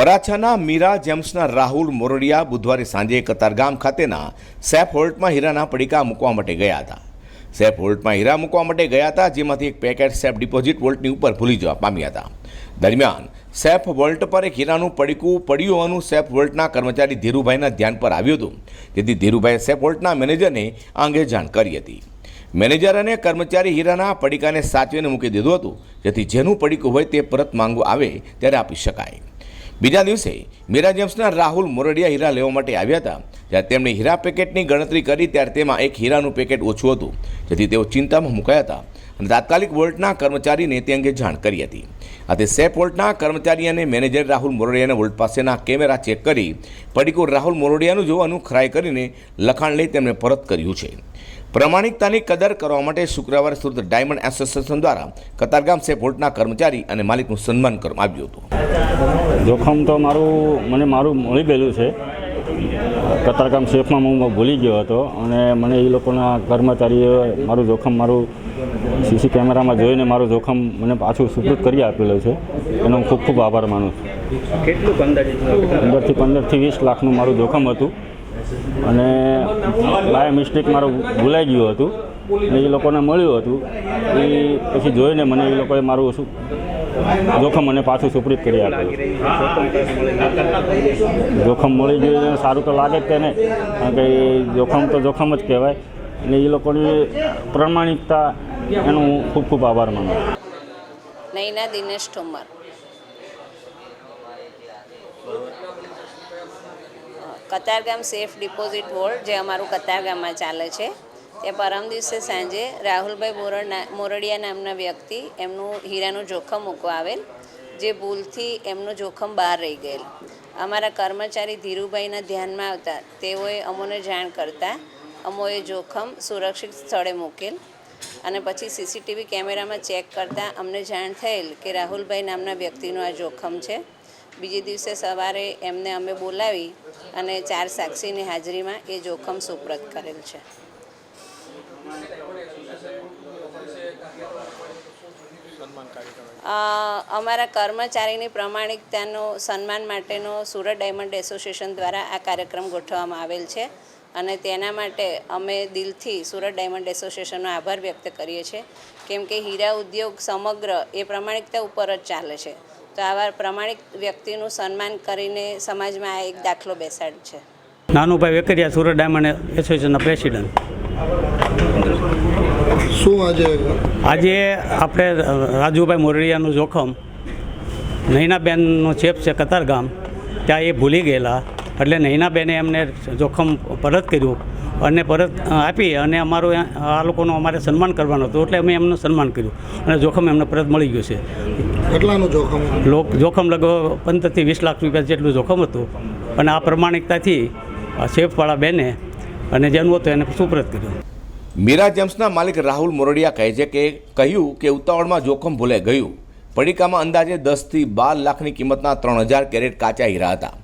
વરાછાના મીરા જેમ્સના રાહુલ મોરડિયા બુધવારે સાંજે કતારગામ ખાતેના સેફ હોલ્ટમાં હીરાના પડીકા મૂકવા માટે ગયા હતા. સેફ હોલ્ટમાં હીરા મૂકવા માટે ગયા હતા, જેમાંથી એક પેકેટ સેફ ડિપોઝિટ વોલ્ટની ઉપર ભૂલી જવા પામ્યા હતા. દરમિયાન, સેફ વોલ્ટ પર એક હીરાનું પડીકું પડ્યું હોવાનું સેફ વોલ્ટના કર્મચારી ધીરુભાઈના ધ્યાન પર આવ્યું હતું. જેથી ધીરુભાઈએ સેફ વોલ્ટના મેનેજરને આ અંગે જાણ કરી હતી. મેનેજર અને કર્મચારી હીરાના પડીકાને સાચવીને મૂકી દીધું હતું, જેથી જેનું પડીકું હોય તે પરત માંગવું આવે ત્યારે આપી શકાય. બીજા દિવસે મીરા જેમ્સના રાહુલ મોરડિયા હીરા લેવા માટે આવ્યા હતા. જ્યારે તેમણે હીરા પેકેટની ગણતરી કરી, ત્યારે તેમાં એક હીરાનું પેકેટ ઓછું હતું, જેથી તેઓ ચિંતામાં મુકાયા હતા અને તાત્કાલિક વોલ્ટના કર્મચારીને તે અંગે જાણ કરી હતી. આથી સેફ વોલ્ટના કર્મચારી અને મેનેજર રાહુલ મોરડિયાને વોલ્ટ પાસેના કેમેરા ચેક કરી, પડીકો રાહુલ મોરડિયાનું જોવાનું ખરાઈ કરીને લખાણ લઈ તેમને પરત કર્યું છે. પ્રમાણિકતાની કદર કરવા માટે શુક્રવારે સુરત ડાયમંડ એસોસિએશન દ્વારા કતારગામ સેફ વોલ્ટના કર્મચારી અને માલિકનું સન્માન કરવામાં આવ્યું હતું. જોખમ તો મારું મને મારું મળી ગયેલું છે. કતારગામ સેફમાં હું ભૂલી ગયો હતો અને મને એ લોકોના કર્મચારીઓએ મારું જોખમ મારું સીસી કેમેરામાં જોઈને મારું જોખમ મને પાછું સુપૃત કરી આપેલું છે. એનો હું ખૂબ ખૂબ આભાર માનું છું. કેટલું પંદરથી પંદરથી વીસ લાખનું મારું જોખમ હતું. અને બાય મિસ્ટેક મારું ભૂલાઈ ગયું હતું. અને એ લોકોને મળ્યું હતું. એ પછી જોઈને મને એ લોકોએ મારું શું જોખમ મને પાછું સુપ્રીત કરી આપ્યું જોખમ મળી ગયું સારું તો લાગે જ તેને. કારણ કે જોખમ તો જોખમ જ કહેવાય. અને એ લોકોની પ્રમાણિકતા એનો ખૂબ ખૂબ આભાર માનું Naina Dinesh Thummar Katargam safe deposit vault જે અમારું કતારગામમાં ચાલે છે. તે પરમ દિવસે સાંજે રાહુલભાઈ મોરડના મોરડિયા નામના વ્યક્તિ એમનું હીરાનું જોખમ મૂકવા આવેલ, જે ભૂલથી એમનું જોખમ બહાર રહી ગયેલ. અમારા કર્મચારી ધીરુભાઈના ધ્યાનમાં આવતા તેઓએ અમોને જાણ કરતાં અમોએ જોખમ સુરક્ષિત સ્થળે મૂકેલ અને પછી સીસીટીવી કેમેરામાં ચેક કરતાં અમને જાણ થયેલ કે રાહુલભાઈ નામના વ્યક્તિનું આ જોખમ છે. બીજે દિવસે સવારે એમને અમે બોલાવી અને ચાર સાક્ષીની હાજરીમાં એ જોખમ સુપ્રત કરેલ છે. અમારા કર્મચારીની પ્રમાણિકતાનો સન્માન માટેનો સુરત ડાયમંડ એસોસિએશન દ્વારા આ કાર્યક્રમ ગોઠવવામાં આવેલ છે. અને તેના માટે અમે દિલથી સુરત ડાયમંડ એસોસિએશનનો આભાર વ્યક્ત કરીએ છીએ. કેમ કે હીરા ઉદ્યોગ સમગ્ર એ પ્રમાણિકતા ઉપર જ ચાલે છે. તો આવા પ્રમાણિક વ્યક્તિનું સન્માન કરીને સમાજમાં આ એક દાખલો બેસાડ છે. નાનુભાઈ વેકરિયા સુરત ડાયમંડ એસોસિએશનના પ્રેસિડન્ટ. શું આજે આજે આપણે રાજુભાઈ મોરડિયાનું જોખમ નૈનાબેનનો ચેપ છે કતારગામ ત્યાં એ ભૂલી ગયેલા. એટલે નૈનાબેને એમને જોખમ પરત કર્યું અને પરત આપી અને અમારું આ લોકોનું અમારે સન્માન કરવાનું હતું એટલે અમે એમનું સન્માન કર્યું અને જોખમ એમને પરત મળી ગયું છે. કેટલાનું જોખમ? લોક જોખમ લગભગ પંદરથી વીસ લાખ રૂપિયા જેટલું જોખમ હતું અને આ પ્રમાણિકતાથી આ સેફવાળા બેને અને જેનું હતું એને સુપ્રત કર્યું. મીરા જેમ્સના માલિક રાહુલ મોરડિયા કહે છે કે કહ્યું કે ઉતાવળમાં જોખમ ભૂલાઈ ગયું. પડીકામાં અંદાજે દસથી બાર લાખની કિંમતના ત્રણ હજાર કેરેટ કાચા હીરા હતા.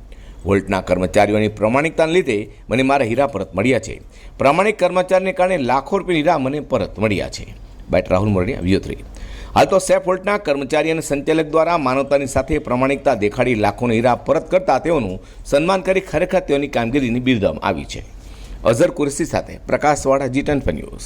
વોલ્ટના કર્મચારીઓની પ્રમાણિકતાને લીધે મને મારા હીરા પરત મળ્યા છે. પ્રામાણિક કર્મચારીને કારણે લાખો રૂપિયા હીરા મને પરત મળ્યા છે. બેટ રાહુલ મોરડિયા વ્યોત્રી હાલ તો સેફ વોલ્ટના કર્મચારી અને સંચાલક દ્વારા માનવતાની સાથે પ્રમાણિકતા દેખાડી લાખોના હીરા પરત કરતા તેઓનું સન્માન કરી ખરેખર તેઓની કામગીરીની બિરદાવવામાં આવી છે. અઝર કુરસી સાથે પ્રકાશવાળા જી ટેન ન્યૂઝ